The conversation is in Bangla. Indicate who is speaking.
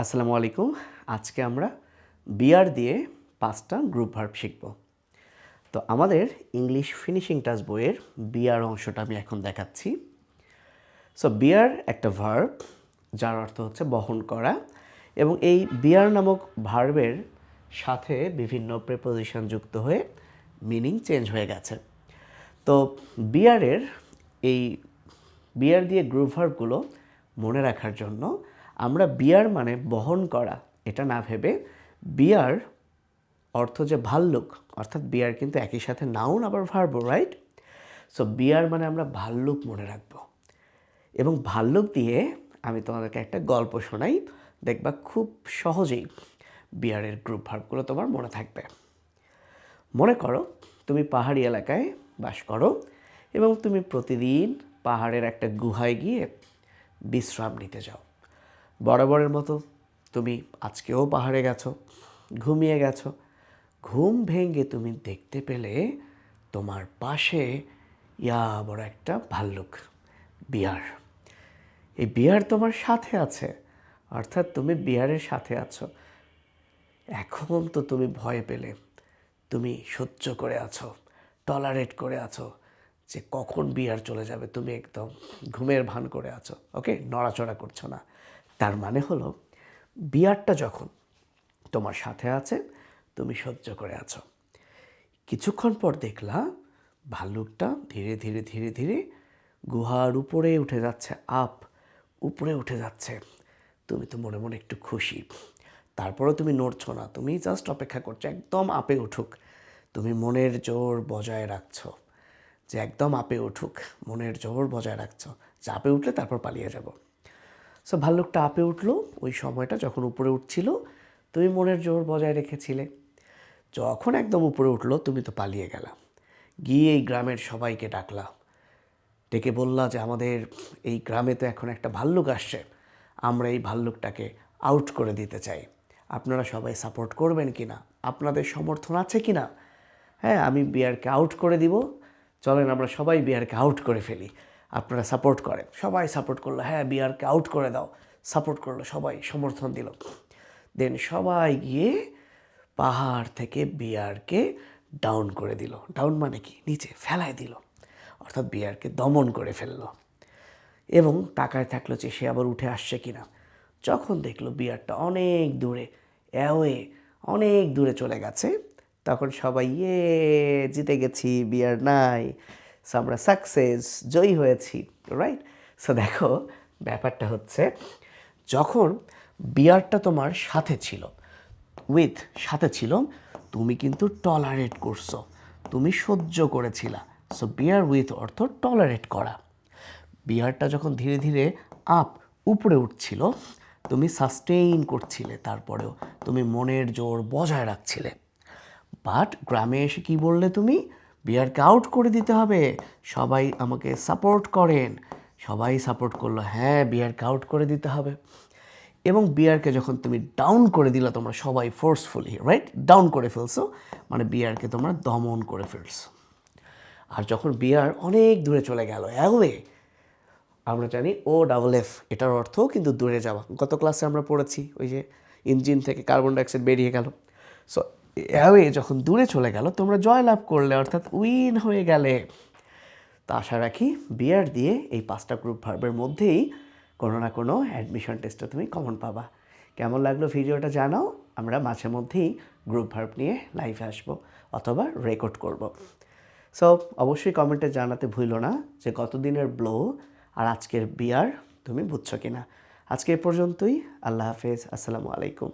Speaker 1: আসসালামু আলাইকুম। আজকে আমরা বিয়ার দিয়ে পাঁচটা গ্রুপ ভার্ব শিখব। তো আমাদের ইংলিশ ফিনিশিং টাচ বইয়ের বিয়ার অংশটা আমি এখন দেখাচ্ছি। সো বিয়ার একটা ভার্ব যার অর্থ হচ্ছে বহন করা এবং এই বিয়ার নামক ভার্বের সাথে বিভিন্ন প্রেপোজিশন যুক্ত হয়ে মিনিং চেঞ্জ হয়ে গেছে। তো বিয়ারের এই বিয়ার দিয়ে গ্রুপ ভার্বগুলো মনে রাখার জন্য আমরা বিয়ার মানে বহন করা, এটা না ভেবে বিয়ার অর্থ যে ভাল্লুক, অর্থাৎ বিয়ার কিন্তু একই সাথে নাউন আবার ভার্ব রাইট সো বিয়ার মানে আমরা ভাল্লুক মনে রাখব। এবং ভাল্লুক দিয়ে আমি তোমাদেরকে একটা গল্প শোনাই, দেখবা খুব সহজেই বিয়ারের গ্রুপ ভার্বগুলো তোমার মনে থাকবে। মনে করো তুমি পাহাড়ি এলাকায় বাস করো এবং তুমি প্রতিদিন পাহাড়ের একটা গুহায় গিয়ে বিশ্রাম নিতে যাও। বরাবরের মতো তুমি আজকেও পাহাড়ে গেছো, ঘুমিয়ে গেছো। ঘুম ভেঙে তুমি দেখতে পেলে তোমার পাশে ইয়া বড় একটা ভাল্লুক, বিয়ার। এই বিয়ার তোমার সাথে আছে, অর্থাৎ তুমি বিয়ারের সাথে আছো। এখন তো তুমি ভয় পেলে, তুমি সহ্য করে আছো, টলারেট করে আছো যে কখন বিয়ার চলে যাবে, তুমি একদম ঘুমের ভান করে আছো, ওকে? নড়াচড়া করছ না। তার মানে হলো, বিয়ারটা যখন তোমার সাথে আছে, তুমি সহ্য করে আছো। কিছুক্ষণ পর দেখলা, ভাল্লুকটা ধীরে ধীরে ধীরে ধীরে গুহার উপরে উঠে যাচ্ছে, আপ, উপরে উঠে যাচ্ছে। তুমি তো মনে মনে একটু খুশি। তারপরেও তুমি নড়ছো না, তুমি জাস্ট অপেক্ষা করছ, একদম আপে উঠুক। তুমি মনের জোর বজায় রাখছো যে একদম আপে উঠুক, মনের জোর বজায় রাখছো। যে আপে উঠলে তারপর পালিয়ে যাব। সো ভাল্লুকটা আপে উঠল। ওই সময়টা যখন উপরে উঠছিল, তুমি মনের জোর বজায় রেখেছিলে। যখন একদম উপরে উঠল, তুমি তো পালিয়ে গেলা। গিয়ে এই গ্রামের সবাইকে ডাকলা। ডেকে বললা যে, আমাদের এই গ্রামে তো এখন একটা ভাল্লুক আসছে। আমরা এই ভাল্লুকটাকে আউট করে দিতে চাই। আপনারা সবাই সাপোর্ট করবেন কি না? আপনাদের সমর্থন আছে কি না? হ্যাঁ আমি বিয়ারকে আউট করে দিব। চলেন, আমরা সবাই বিয়ারকে আউট করে ফেলি। আপনারা সাপোর্ট করেন। সবাই সাপোর্ট করল হ্যাঁ বিয়ারকে আউট করে দাও। সাপোর্ট করল, সবাই সমর্থন দিল। দেন সবাই গিয়ে পাহাড় থেকে বিয়ারকে ডাউন করে দিল। ডাউন মানে কি? নিচে ফেলায় দিল। অর্থাৎ বিয়ারকে দমন করে ফেলল। এবং তাকায় থাকল যে সে আবার উঠে আসছে কিনা। যখন দেখল বিয়ারটা অনেক দূরে অ্যাওয়ে অনেক দূরে চলে গেছে, তখন সবাই ইয়ে জিতে গেছি বিয়ার নাই। সো আমরা সাকসেস জয়ী হয়েছি রাইট সো দেখো, ব্যাপারটা হচ্ছে, যখন বিয়ারটা তোমার সাথে ছিল উইথ সাথে ছিল, তুমি কিন্তু টলারেট করছ, তুমি সহ্য করেছিলা। সো বিয়ার উইথ অর্থ টলারেট করা। বিয়ারটা যখন ধীরে ধীরে আপ উপরে উঠছিল, তুমি সাস্টেইন করছিলে তারপরেও, তুমি মনের জোর বজায় রাখছিলে। বাট গ্রামে এসে কি বললে তুমি? বিয়ারকে আউট করে দিতে হবে। সবাই আমাকে সাপোর্ট করেন। সবাই সাপোর্ট করল হ্যাঁ বিয়ারকে আউট করে দিতে হবে। এবং বিয়ারকে যখন তুমি ডাউন করে দিলা, তোমরা সবাই ফোর্সফুলি রাইট ডাউন করে ফেলছো মানে বিয়ারকে তোমরা দমন করে ফেলছো। আর যখন বিয়ার অনেক দূরে চলে গেল অ্যাওয়ে আমরা জানি ও ডাবল এফ এটার অর্থ কিন্তু দূরে যাওয়া। গত ক্লাসে আমরা পড়েছি, ওই যে ইঞ্জিন থেকে কার্বন ডাইঅক্সাইড বেরিয়ে গেল। সো অ্যাওয়ে যখন দূরে চলে গেল, তোমরা জয়লাভ করলে, অর্থাৎ উইন হয়ে গেলে। তা আশা রাখি বিয়ার দিয়ে এই পাঁচটা গ্রুপ ভার্বের মধ্যেই কোনো না কোনো অ্যাডমিশন টেস্টে তুমি কমন পাবা। কেমন লাগল ভিডিওটা জানাও, আমরা মাঝে মধ্যেই গ্রুপ ভার্ব নিয়ে লাইভে আসব অথবা রেকর্ড করব। সো অবশ্যই কমেন্টে জানাতে ভুলো না যে গতদিনের ব্লো আর আজকের বিয়ার তুমি বুঝছ কিনা। আজকে এ পর্যন্তই, আল্লাহ হাফেজ, আসসালামু আলাইকুম।